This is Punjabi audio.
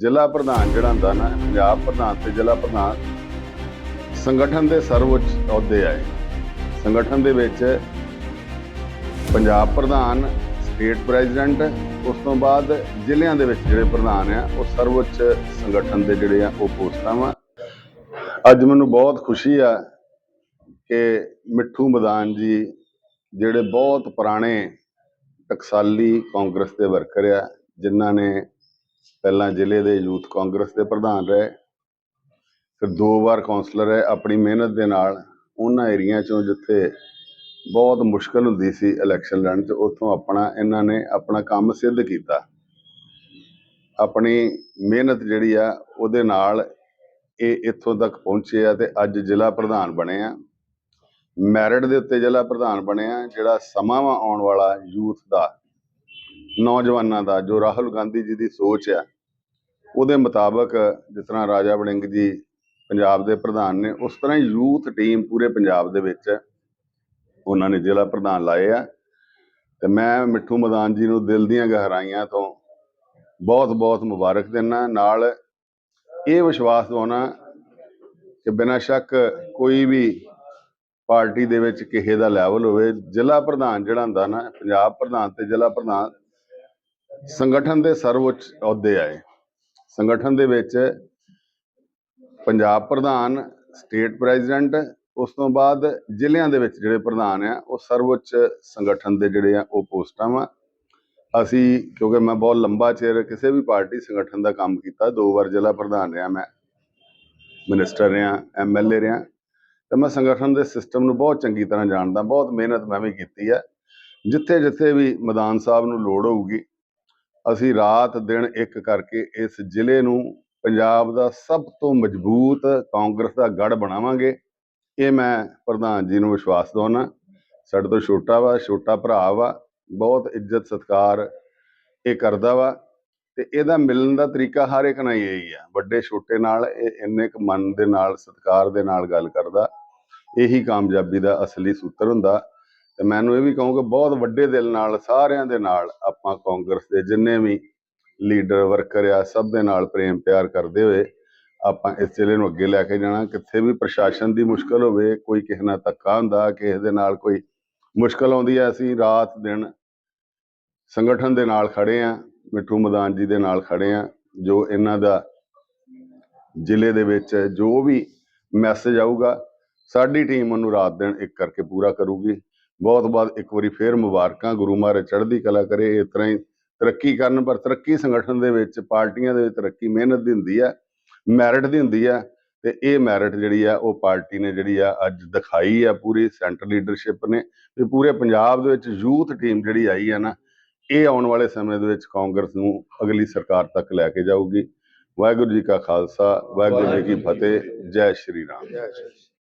ਜ਼ਿਲ੍ਹਾ ਪ੍ਰਧਾਨ ਜਿਹੜਾ ਹੁੰਦਾ ਨਾ, ਪੰਜਾਬ ਪ੍ਰਧਾਨ ਤੇ ਜ਼ਿਲ੍ਹਾ ਪ੍ਰਧਾਨ, ਸੰਗਠਨ ਦੇ ਸਰਵਉੱਚ ਅਹੁਦੇ ਆਏ ਸੰਗਠਨ ਦੇ ਵਿੱਚ ਪੰਜਾਬ ਪ੍ਰਧਾਨ, ਸਟੇਟ ਪ੍ਰੈਜ਼ੀਡੈਂਟ, ਉਸ ਤੋਂ ਬਾਅਦ ਜ਼ਿਲ੍ਹਿਆਂ ਦੇ ਵਿੱਚ ਜਿਹੜੇ ਪ੍ਰਧਾਨ ਆ, ਉਹ ਸਰਵਉੱਚ ਸੰਗਠਨ ਦੇ ਜਿਹੜੇ ਆ, ਉਹ ਪੋਸਟਾਂ ਵਾ। ਅੱਜ ਮੈਨੂੰ ਬਹੁਤ ਖੁਸ਼ੀ ਆ ਕਿ ਮਿੱਠੂ ਮਦਾਨ ਜੀ ਜਿਹੜੇ ਬਹੁਤ ਪੁਰਾਣੇ ਟਕਸਾਲੀ ਕਾਂਗਰਸ ਦੇ ਵਰਕਰ ਆ, ਜਿਨ੍ਹਾਂ ਨੇ ਪਹਿਲਾਂ ਜ਼ਿਲ੍ਹੇ ਦੇ ਯੂਥ ਕਾਂਗਰਸ ਦੇ ਪ੍ਰਧਾਨ ਰਹੇ, ਫਿਰ ਦੋ ਵਾਰ ਕਾਉਂਸਲਰ ਰਹੇ ਆਪਣੀ ਮਿਹਨਤ ਦੇ ਨਾਲ ਉਹਨਾਂ ਏਰੀਆ ਚੋਂ ਜਿੱਥੇ ਬਹੁਤ ਮੁਸ਼ਕਲ ਹੁੰਦੀ ਸੀ ਇਲੈਕਸ਼ਨ ਲੜਨ 'ਚ, ਉੱਥੋਂ ਆਪਣਾ, ਇਹਨਾਂ ਨੇ ਆਪਣਾ ਕੰਮ ਸਿੱਧ ਕੀਤਾ। ਆਪਣੀ ਮਿਹਨਤ ਜਿਹੜੀ ਆ, ਉਹਦੇ ਨਾਲ ਇਹ ਇੱਥੋਂ ਤੱਕ ਪਹੁੰਚੇ ਆ ਤੇ ਅੱਜ ਜ਼ਿਲ੍ਹਾ ਪ੍ਰਧਾਨ ਬਣੇ ਆ। ਮੈਰਿਟ ਦੇ ਉੱਤੇ ਜ਼ਿਲ੍ਹਾ ਪ੍ਰਧਾਨ ਬਣਿਆ ਜਿਹੜਾ ਸਮਾਂ ਵਾ ਆਉਣ ਵਾਲਾ ਯੂਥ ਦਾ। ਨੌਜਵਾਨਾਂ ਦਾ, ਜੋ ਰਾਹੁਲ ਗਾਂਧੀ ਜੀ ਦੀ ਸੋਚ ਆ, ਉਹਦੇ ਮੁਤਾਬਕ ਜਿਸ ਤਰ੍ਹਾਂ ਰਾਜਾ ਵੜਿੰਗ ਜੀ ਪੰਜਾਬ ਦੇ ਪ੍ਰਧਾਨ ਨੇ, ਉਸ ਤਰ੍ਹਾਂ ਹੀ ਯੂਥ ਟੀਮ ਪੂਰੇ ਪੰਜਾਬ ਦੇ ਵਿੱਚ ਉਹਨਾਂ ਨੇ ਜ਼ਿਲ੍ਹਾ ਪ੍ਰਧਾਨ ਲਾਏ ਆ। ਤੇ ਮੈਂ ਮਿੱਠੂ ਮਦਾਨ ਜੀ ਨੂੰ ਦਿਲ ਦੀਆਂ ਗਹਿਰਾਈਆਂ ਤੋਂ ਬਹੁਤ ਬਹੁਤ ਮੁਬਾਰਕ ਦਿੰਦਾ ਨਾਲ ਇਹ ਵਿਸ਼ਵਾਸ ਦਿਵਾਉਣਾ ਕਿ ਬਿਨਾਂ ਸ਼ੱਕ ਕੋਈ ਵੀ ਪਾਰਟੀ ਦੇ ਵਿੱਚ ਕਿਸੇ ਦਾ ਲੈਵਲ ਹੋਵੇ, ਜ਼ਿਲ੍ਹਾ ਪ੍ਰਧਾਨ ਜਿਹੜਾ ਹੁੰਦਾ ਨਾ, ਪੰਜਾਬ ਪ੍ਰਧਾਨ ਤੇ ਜ਼ਿਲ੍ਹਾ ਪ੍ਰਧਾਨ ਸੰਗਠਨ ਦੇ ਸਰਵਉੱਚ ਅਹੁਦੇ ਆਏ। ਸੰਗਠਨ ਦੇ ਵਿੱਚ ਪੰਜਾਬ ਪ੍ਰਧਾਨ, ਸਟੇਟ ਪ੍ਰੈਜ਼ੀਡੈਂਟ, ਉਸ ਤੋਂ ਬਾਅਦ ਜ਼ਿਲ੍ਹਿਆਂ ਦੇ ਵਿੱਚ ਜਿਹੜੇ ਪ੍ਰਧਾਨ ਆ, ਉਹ ਸਰਵਉੱਚ ਸੰਗਠਨ ਦੇ ਜਿਹੜੇ ਆ, ਉਹ ਪੋਸਟਾਂ ਵਾ। ਅਸੀਂ, ਕਿਉਂਕਿ ਮੈਂ ਬਹੁਤ ਲੰਬਾ ਚਿਰ ਕਿਸੇ ਵੀ ਪਾਰਟੀ ਸੰਗਠਨ ਦਾ ਕੰਮ ਕੀਤਾ, ਦੋ ਵਾਰ ਜ਼ਿਲ੍ਹਾ ਪ੍ਰਧਾਨ ਰਿਹਾ ਮੈਂ, ਮਿਨਿਸਟਰ ਰਿਹਾ ਐਮਐਲਏ ਰਿਹਾ, ਤੇ ਮੈਂ ਸੰਗਠਨ ਦੇ ਸਿਸਟਮ ਨੂੰ ਬਹੁਤ ਚੰਗੀ ਤਰ੍ਹਾਂ ਜਾਣਦਾ, ਬਹੁਤ ਮਿਹਨਤ ਮੈਂ ਵੀ ਕੀਤੀ ਹੈ ਜਿੱਥੇ ਜਿੱਥੇ ਵੀ ਮੈਦਾਨ ਸਾਹਿਬ ਨੂੰ ਲੋੜ ਹੋਊਗੀ ਅਸੀਂ ਰਾਤ ਦਿਨ ਇੱਕ ਕਰਕੇ ਇਸ ਜ਼ਿਲ੍ਹੇ ਨੂੰ ਪੰਜਾਬ ਦਾ ਸਭ ਤੋਂ ਮਜ਼ਬੂਤ ਕਾਂਗਰਸ ਦਾ ਗੜ ਬਣਾਵਾਂਗੇ। ਇਹ ਮੈਂ ਪ੍ਰਧਾਨ ਜੀ ਨੂੰ ਵਿਸ਼ਵਾਸ ਦਿਵਾਉਣਾ ਸਾਡੇ ਤੋਂ ਛੋਟਾ ਵਾ, ਛੋਟਾ ਭਰਾ ਵਾ, ਬਹੁਤ ਇੱਜ਼ਤ, ਸਤਿਕਾਰ ਇਹ ਕਰਦਾ ਵਾ ਤੇ ਇਹਦਾ ਮਿਲਣ ਦਾ ਤਰੀਕਾ ਹਰ ਇੱਕ ਨਾਲ ਇਹੀ ਆ। ਵੱਡੇ, ਛੋਟੇ ਨਾਲ ਇਹ ਇੰਨੇ ਕੁ ਮਨ ਦੇ ਨਾਲ, ਸਤਿਕਾਰ ਦੇ ਨਾਲ ਗੱਲ ਕਰਦਾ। ਇਹੀ ਕਾਮਯਾਬੀ ਦਾ ਅਸਲੀ ਸੂਤਰ ਹੁੰਦਾ। ਤੇ ਮੈਨੂੰ ਇਹ ਵੀ ਕਹੂੰਗਾ ਬਹੁਤ ਵੱਡੇ ਦਿਲ ਨਾਲ, ਸਾਰਿਆਂ ਦੇ ਨਾਲ ਆਪਾਂ ਕਾਂਗਰਸ ਦੇ ਜਿੰਨੇ ਵੀ ਲੀਡਰ, ਵਰਕਰ ਆ, ਸਭ ਦੇ ਨਾਲ ਪ੍ਰੇਮ ਪਿਆਰ ਕਰਦੇ ਹੋਏ ਆਪਾਂ ਇਸ ਜ਼ਿਲ੍ਹੇ ਨੂੰ ਅੱਗੇ ਲੈ ਕੇ ਜਾਣਾ। ਕਿੱਥੇ ਵੀ ਪ੍ਰਸ਼ਾਸਨ ਦੀ ਮੁਸ਼ਕਲ ਹੋਵੇ, ਕੋਈ ਕਿਸੇ ਨਾਲ ਧੱਕਾ ਹੁੰਦਾ, ਕਿਸੇ ਦੇ ਨਾਲ ਕੋਈ ਮੁਸ਼ਕਲ ਆਉਂਦੀ ਹੈ ਅਸੀਂ ਰਾਤ ਦਿਨ ਸੰਗਠਨ ਦੇ ਨਾਲ ਖੜੇ ਆ, ਮਿੱਠੂ ਮਦਾਨ ਜੀ ਦੇ ਨਾਲ ਖੜੇ ਆ, ਜੋ ਇਹਨਾਂ ਦਾ ਜ਼ਿਲ੍ਹੇ ਦੇ ਵਿੱਚ ਜੋ ਵੀ ਮੈਸੇਜ ਆਊਗਾ, ਸਾਡੀ ਟੀਮ ਉਹਨੂੰ ਰਾਤ ਦਿਨ ਇੱਕ ਕਰਕੇ ਪੂਰਾ ਕਰੂਗੀ। ਬਹੁਤ ਬਹੁਤ ਇੱਕ ਵਾਰੀ ਫੇਰ ਮੁਬਾਰਕਾਂ ਗੁਰੂ ਮਹਾਰਾਜ ਚੜ੍ਹਦੀ ਕਲਾ ਕਰੇ ਇਸ ਤਰ੍ਹਾਂ ਹੀ ਤਰੱਕੀ ਕਰਨ ਪਰ ਤਰੱਕੀ ਸੰਗਠਨ ਦੇ ਵਿੱਚ ਪਾਰਟੀਆਂ ਦੇ ਵਿੱਚ ਤਰੱਕੀ ਮਿਹਨਤ ਦੀ ਹੁੰਦੀ ਹੈ ਮੈਰਿਟ ਦੀ ਹੁੰਦੀ ਹੈ ਤੇ ਇਹ ਮੈਰਿਟ ਜਿਹੜੀ ਆ ਉਹ ਪਾਰਟੀ ਨੇ ਜਿਹੜੀ ਆ ਅੱਜ ਦਿਖਾਈ ਆ ਪੂਰੀ ਸੈਂਟਰ ਲੀਡਰਸ਼ਿਪ ਨੇ ਤੇ ਪੂਰੇ ਪੰਜਾਬ ਦੇ ਵਿੱਚ ਯੂਥ ਟੀਮ ਜਿਹੜੀ ਆਈ ਆ ਨਾ ਇਹ ਆਉਣ ਵਾਲੇ ਸਮੇਂ ਦੇ ਵਿੱਚ ਕਾਂਗਰਸ ਨੂੰ ਅਗਲੀ ਸਰਕਾਰ ਤੱਕ ਲੈ ਕੇ ਜਾਊਗੀ। ਵਾਹਿਗੁਰੂ ਜੀ ਕਾ ਖਾਲਸਾ ਵਾਹਿਗੁਰੂ ਜੀ ਕੀ ਫਤਿਹ ਜੈ ਸ਼੍ਰੀ ਰਾਮ। ਜੈ ਸ਼੍ਰੀ